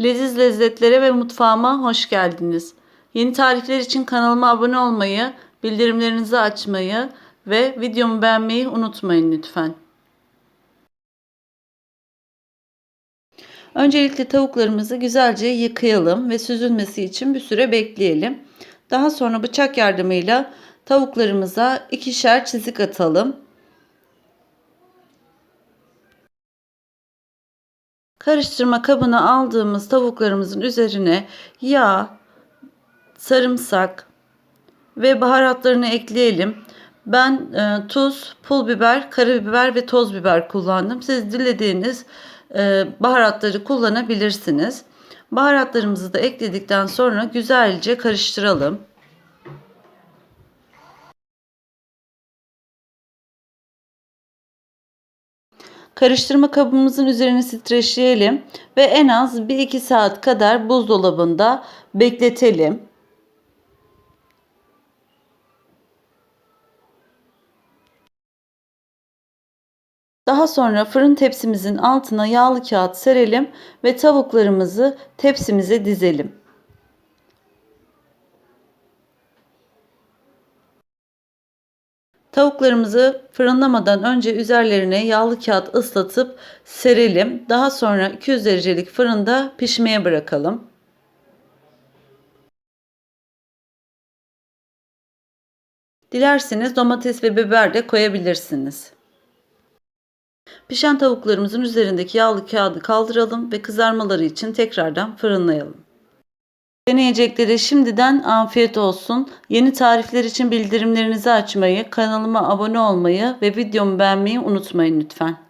Leziz lezzetlere ve mutfağıma hoş geldiniz. Yeni tarifler için kanalıma abone olmayı, bildirimlerinizi açmayı ve videomu beğenmeyi unutmayın lütfen. Öncelikle tavuklarımızı güzelce yıkayalım ve süzülmesi için bir süre bekleyelim. Daha sonra bıçak yardımıyla tavuklarımıza ikişer çizik atalım. Karıştırma kabına aldığımız tavuklarımızın üzerine yağ, sarımsak ve baharatlarını ekleyelim. Ben e, tuz, pul biber, karabiber ve toz biber kullandım. Siz dilediğiniz e, baharatları kullanabilirsiniz. Baharatlarımızı da ekledikten sonra güzelce karıştıralım. Karıştırma kabımızın üzerine streçleyelim ve en az 1-2 saat kadar buzdolabında bekletelim. Daha sonra fırın tepsimizin altına yağlı kağıt serelim ve tavuklarımızı tepsimize dizelim. Tavuklarımızı fırınlamadan önce üzerlerine yağlı kağıt ıslatıp serelim. Daha sonra 200 derecelik fırında pişmeye bırakalım. Dilerseniz domates ve biber de koyabilirsiniz. Pişen tavuklarımızın üzerindeki yağlı kağıdı kaldıralım ve kızarmaları için tekrardan fırınlayalım. Deneyeceklere şimdiden afiyet olsun. Yeni tarifler için bildirimlerinizi açmayı, kanalıma abone olmayı ve videomu beğenmeyi unutmayın lütfen.